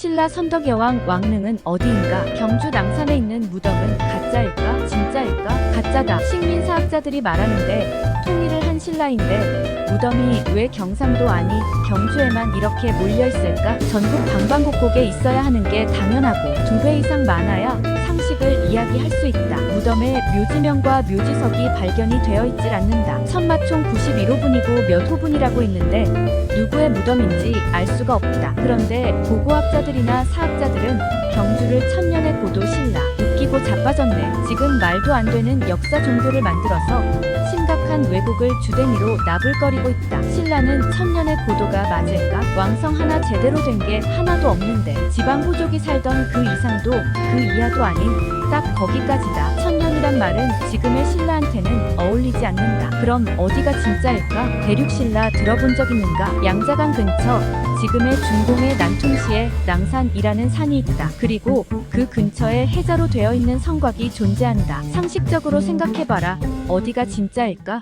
신라 선덕여왕 왕릉은 어디인가? 경주 낭산에 있는 무덤은 가짜일까? 진짜일까? 가짜다. 식민사학자들이 말하는데 통일을 한 신라인데 무덤이 왜 경상도 아니 경주에만 이렇게 몰려 있을까? 전국 방방곡곡에 있어야 하는 게 당연하고 두 배 이상 많아야 이야기할 수 있다. 무덤에 묘지명과 묘지석이 발견이 되어 있질 않는다. 천마총 91호 분이고 몇 호 분이라고 있는데 누구의 무덤인지 알 수가 없다. 그런데 고고학자들이나 사학자들은 경주를 천년의 고도 신라 웃기고 자빠졌네. 지금 말도 안 되는 역사 종교를 만들어서 심각한 왜곡을 주댕이로 나불거리고 있다. 신라는 천년의 고도가 맞을까? 왕성 하나 제대로 된 게 하나도 없는데 지방 호족이 살던 그 이상도 그 이하도 아닌 딱 거기까지다. 천년이란 말은 지금의 신라한테는 어울리지 않는다. 그럼 어디가 진짜일까? 대륙신라 들어본 적 있는가? 양자강 근처 지금의 중공의 난퉁시에 낭산이라는 산이 있다. 그리고 그 근처에 해자로 되어 있는 성곽이 존재한다. 상식적으로 생각해봐라. 어디가 진짜일까?